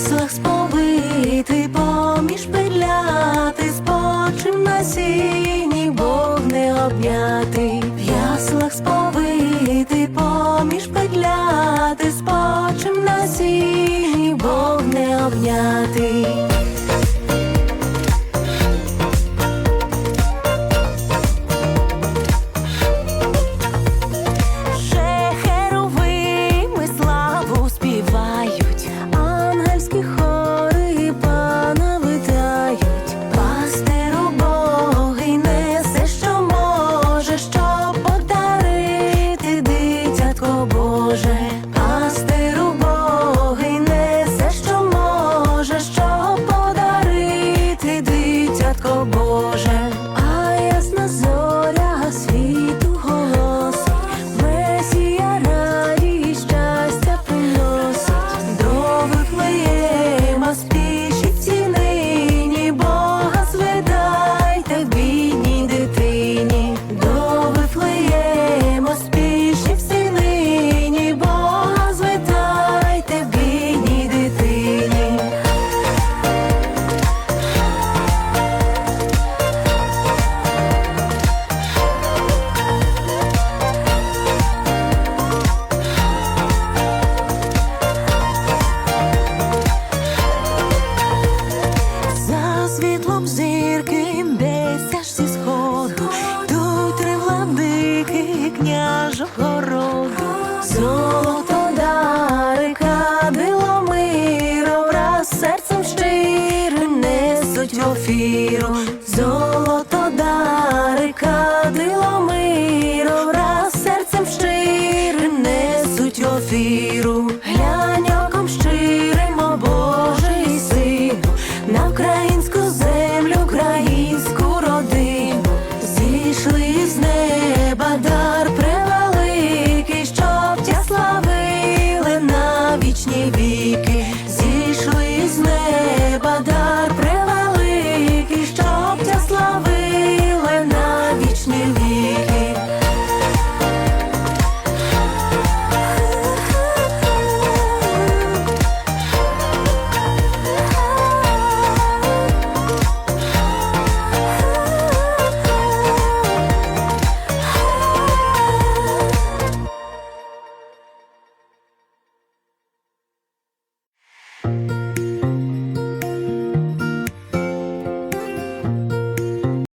маслах сповити, поміж петляти, спочив на сіні, Бог не обняти, в яслах сповити, поміж петляти, спочив Він десь аж зі сходу, тут три владики княжу, роду, золото дари кадило миром, серцем щирим несуть в офіру, золото дари кадило миром